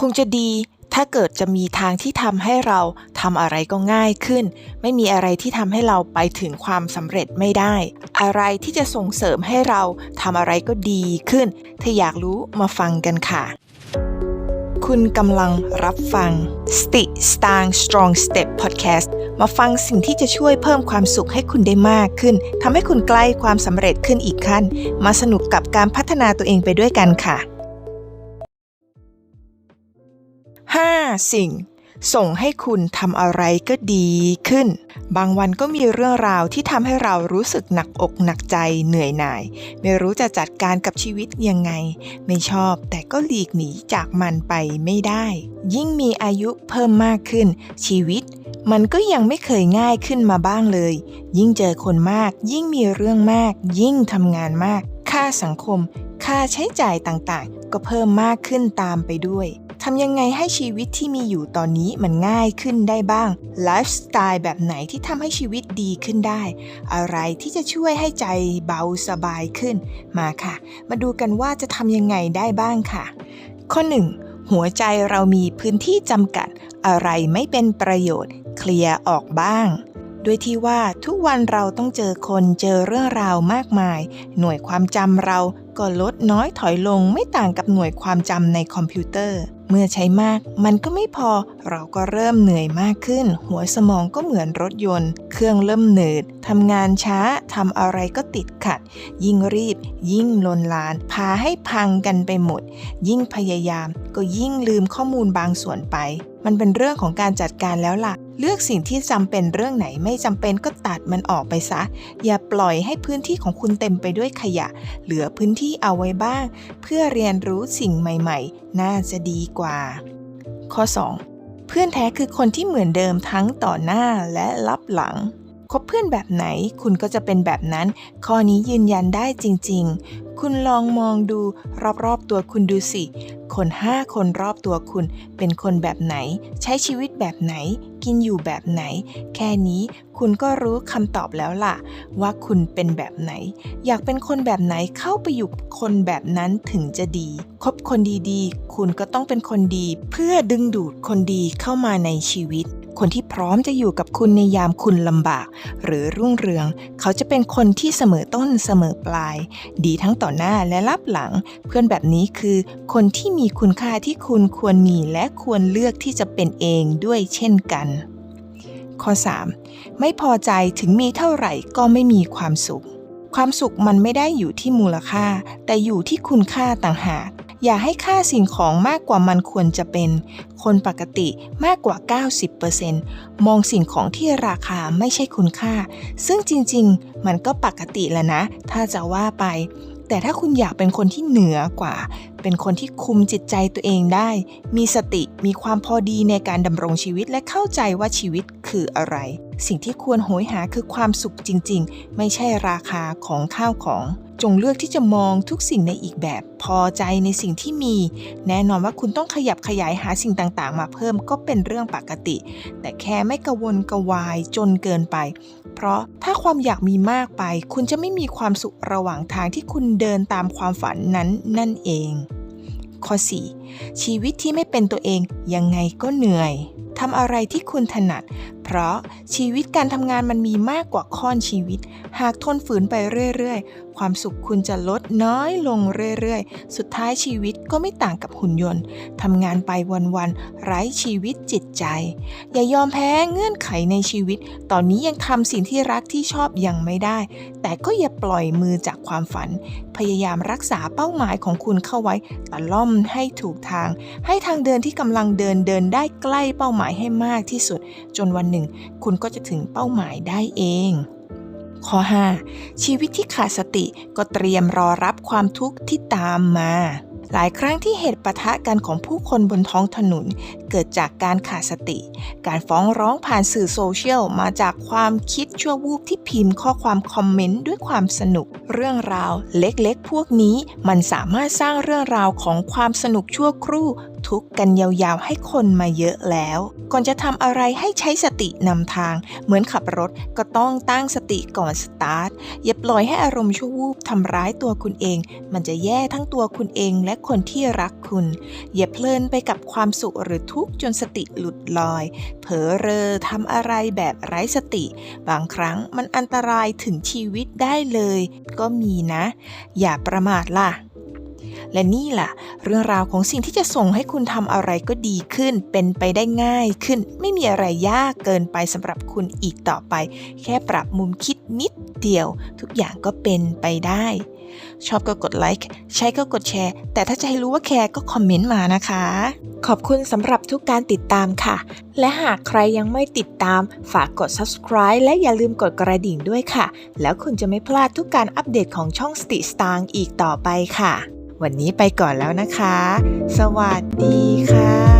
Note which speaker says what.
Speaker 1: คงจะดีถ้าเกิดจะมีทางที่ทำให้เราทำอะไรก็ง่ายขึ้น ไม่มีอะไรที่ทำให้เราไปถึงความสำเร็จไม่ได้ อะไรที่จะส่งเสริมให้เราทำอะไรก็ดีขึ้น ถ้าอยากรู้มาฟังกันค่ะ คุณกำลังรับฟังสติสตาง Strong Step Podcast มาฟังสิ่งที่จะช่วยเพิ่มความสุขให้คุณได้มากขึ้นทำให้คุณใกล้ความสำเร็จขึ้นอีกขั้น มาสนุกกับการพัฒนาตัวเองไปด้วยกันค่ะ 5. สิ่ง ส่งให้คุณทำอะไรก็ดีขึ้น บางวันก็มีเรื่องราวที่ทำให้เรารู้สึกหนักอกหนักใจเหนื่อยหน่าย ไม่รู้จะจัดการกับชีวิตยังไง ไม่ชอบแต่ก็หลีกหนีจากมันไปไม่ได้ ยิ่งมีอายุเพิ่มมากขึ้น ชีวิตมันก็ยังไม่เคยง่ายขึ้นมาบ้างเลย ยิ่งเจอคนมาก ยิ่งมีเรื่องมาก ยิ่งทำงานมาก ค่าสังคม ค่าใช้จ่ายต่างๆ ก็เพิ่มมากขึ้นตามไปด้วย ทำยังไงให้ชีวิตที่มีอยู่ตอนนี้มันง่ายขึ้นได้บ้าง ไลฟ์สไตล์แบบไหนที่ทำให้ชีวิตดีขึ้นได้ อะไรที่จะช่วยให้ใจเบาสบายขึ้น มาค่ะ มาดูกันว่าจะทำยังไงได้บ้างค่ะ ข้อ 1. หัวใจเรามีพื้นที่จำกัด อะไรไม่เป็นประโยชน์ เคลียร์ออกบ้างด้วยที่ว่าทุกวันเราต้องเจอคนเจอเรื่องราวมากมาย หน่วยความจำเราก็ลดน้อยถอยลงไม่ต่างกับหน่วยความจำในคอมพิวเตอร์ เมื่อใช้มากมันก็ไม่พอเราก็เริ่มเหนื่อยมากขึ้น หัวสมองก็เหมือนรถยนต์ เครื่องเริ่มหนืดทำงานช้าทำอะไรก็ติดขัด ยิ่งรีบ ยิ่งลนลาน พาให้พังกันไปหมด ยิ่งพยายามก็ยิ่งลืมข้อมูลบางส่วนไป มันเป็นเรื่องของการจัดการแล้วล่ะ เลือกสิ่งที่จำเป็นเรื่องไหนไม่จำเป็นก็ตัดมันออกไปซะ อย่าปล่อยให้พื้นที่ของคุณเต็มไปด้วยขยะ เหลือพื้นที่เอาไว้บ้าง เพื่อเรียนรู้สิ่งใหม่ๆ น่าจะดีกว่า ข้อ 2. เพื่อนแท้คือคนที่เหมือนเดิมทั้งต่อหน้าและรับหลัง บเพื่อนแบบไหน คุณก็จะเป็นแบบนั้น ข้อนี้ยืนยันได้จริง ๆ คุณลองมองดูรอบๆตัวคุณดูสิ คนห้าคนรอบตัวคุณ เป็นคนแบบไหน ใช้ชีวิตแบบไหน กินอยู่แบบไหน แค่นี้คุณก็รู้คำตอบแล้วล่ะ ว่าคุณเป็นแบบไหน อยากเป็นคนแบบไหนเข้าไปอยู่คนแบบนั้นถึงจะดี คบคนดีๆ คุณก็ต้องเป็นคนดี เพื่อดึงดูดคนดีเข้ามาในชีวิต คนที่พร้อมจะอยู่กับคุณในยามคุณลำบาก หรือรุ่งเรือง เขาจะเป็นคนที่เสมอต้นเสมอปลาย ดีทั้งต่อหน้าและรับหลัง เพื่อนแบบนี้คือคนที่มีคุณค่าที่คุณควรมีและควรเลือกที่จะเป็นเองด้วยเช่นกันข้อ 3. ไม่พอใจถึงมีเท่าไหร่ก็ไม่มีความสุข ความสุขมันไม่ได้อยู่ที่มูลค่า แต่อยู่ที่คุณค่าต่างหาก อย่าให้ค่าสิ่งของมากกว่ามันควรจะเป็น คนปกติมากกว่า 90%มองสิ่งของที่ราคาไม่ใช่คุณค่า ซึ่งจริงๆ มันก็ปกติแหละนะ ถ้าจะว่าไป แต่ถ้าคุณอยากเป็นคนที่เหนือกว่า เป็นคนที่คุมจิตใจตัวเองได้ มีสติ มีความพอดีในการดำรงชีวิตและเข้าใจว่าชีวิตคืออะไร สิ่งที่ควรโหยหาคือความสุขจริง ๆ ไม่ใช่ราคาของข้าวของ จงเลือกที่จะมองทุกสิ่งในอีกแบบ พอใจในสิ่งที่มี แน่นอนว่าคุณต้องขยับขยายหาสิ่งต่างๆ มาเพิ่มก็เป็นเรื่องปกติ แต่แค่ไม่กระวนกระวายจนเกินไป เพราะถ้าความอยากมีมากไป คุณจะไม่มีความสุขระหว่างทางที่คุณเดินตามความฝันนั้นนั่นเอง ข้อ 4. ชีวิตที่ไม่เป็นตัวเองยังไงก็เหนื่อยทำอะไรที่คุณถนัด เพราะชีวิตการทำงานมันมีมากกว่าข้อนชีวิต หากทนฝืนไปเรื่อยๆ ความสุขคุณจะลดน้อยลงเรื่อยๆ สุดท้ายชีวิตก็ไม่ต่างกับหุ่นยนต์ทำงานไปวันๆไร้ชีวิตจิตใจ อย่ายอมแพ้เงื่อนไขในชีวิต ตอนนี้ยังทำสิ่งที่รักที่ชอบยังไม่ได้ แต่ก็อย่าปล่อยมือจากความฝัน พยายามรักษาเป้าหมายของคุณเข้าไว้ตะล่อมให้ถูกทาง ให้ทางเดินที่กำลังเดินเดินได้ใกล้เป้าหมายให้มากที่สุด จนวันหนึ่ง คุณก็จะถึงเป้าหมายได้เองข้อ 5. ชีวิตที่ขาดสติก็เตรียมรอรับความทุกข์ที่ตามมา หลายครั้งที่เหตุปะทะกันของผู้คนบนท้องถนน เกิดจากการขาดสติ การฟ้องร้องผ่านสื่อโซเชียลมาจากความคิดชั่ววูบที่พิมพ์ข้อความคอมเมนต์ด้วยความสนุก เรื่องราวเล็กๆ พวกนี้มันสามารถสร้างเรื่องราวของความสนุกชั่วครู่ ทุกข์กันยาวๆให้คนมาเยอะแล้ว ก่อนจะทำอะไรให้ใช้สตินำทาง เหมือนขับรถก็ต้องตั้งสติก่อนสตาร์ทอย่าปล่อยให้อารมณ์ชั่ววูบทำร้ายตัวคุณเอง มันจะแย่ทั้งตัวคุณเองและคนที่รักคุณ อย่าเพลินไปกับความสุขหรือทุกข์จนสติหลุดลอย เผลอเรอทำอะไรแบบไร้สติ บางครั้งมันอันตรายถึงชีวิตได้เลย ก็มีนะ อย่าประมาทล่ะ และนี่แหละเรื่องราวของสิ่งที่จะส่งให้คุณทำอะไรก็ดีขึ้น เป็นไปได้ง่ายขึ้น ไม่มีอะไรยากเกินไปสำหรับคุณอีกต่อไป แค่ปรับมุมคิดนิดเดียว ทุกอย่างก็เป็นไปได้ ชอบก็กดไลค์ใช้ก็กดแชร์ แต่ถ้าจะให้รู้ว่าแคร์ก็คอมเมนต์มานะคะ ขอบคุณสำหรับทุกการติดตามค่ะ และหากใครยังไม่ติดตาม ฝากกด subscribe และอย่าลืมกดกระดิ่งด้วยค่ะ แล้วคุณจะไม่พลาดทุกการอัปเดตของช่องสติสตางอีกต่อไปค่ะ วันนี้ไปก่อนแล้วนะคะ สวัสดีค่ะ